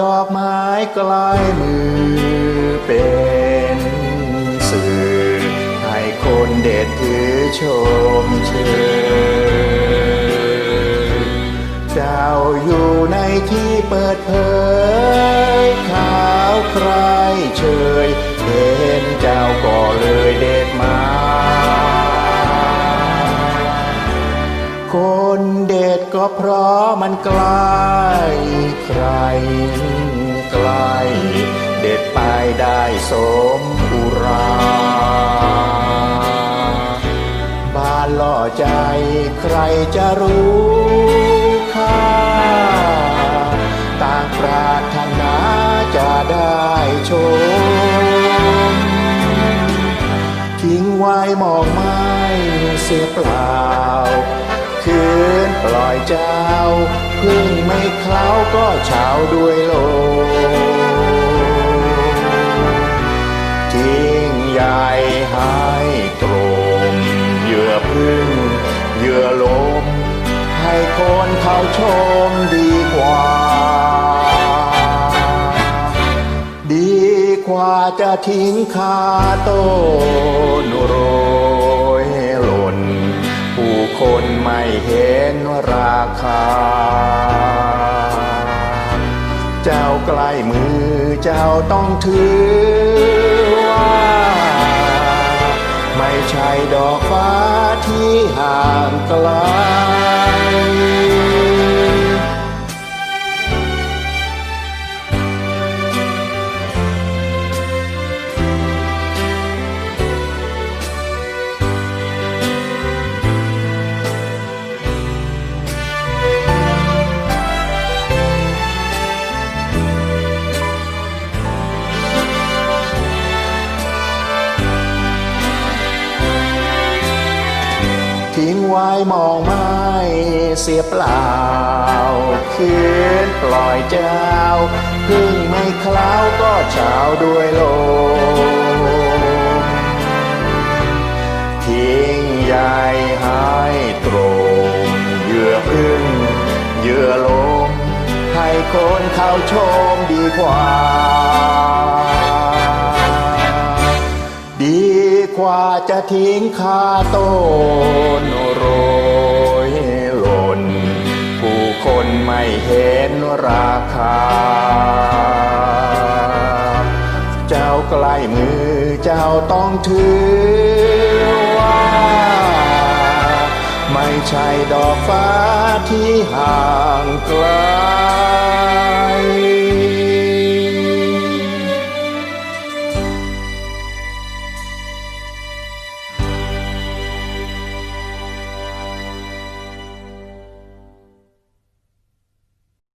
ดอกไม้ใกล้มือเป็นสื่อ ให้คนเด็ดถือชมเชยเจ้าอยู่ในที่เปิดเผยขาวใครเชยเห็นเจ้าก็เลยเด็ดมา คนเด็ดก็เพราะมันกล้ ใครใกลเด็ดไปได้สมอุราบ้านล่อใจใครจะรู้ค่าต่างปรารถนาจะได้ชม ทิ้งไว้มองไม่เสียเปล่า คืนปล่อยเจ้า พึ่งไม่เคล้าก็เฉาด้วยโลทิ้งใหญ่ให้ตรงเหยื่อพึ่งเหยื่อลม ให้คนเขาชมดีกว่า ดีกว่าจะทิ้งคาต้นโร เห็นราคา เจ้าใกล้มือเจ้าต้องถือว่า ไม่ใช่ดอกฟ้าที่ห่างไกล ทิ้งไว้มองไม่เสียเปล่าคืนปล่อยเจ้าพึ่งไม่เคล้าวก็เฉาด้วยลมทิ้งใยให้ตรงเยื่อพึ่งเยื่อลมให้คนเขาชมดีกว่า กว่าจะทิ้งคาโตนโรยหล่น ผู้คนไม่เห็นราคา เจ้าใกล้มือเจ้าต้องถือว่า ไม่ใช่ดอกฟ้าที่ห่างไกล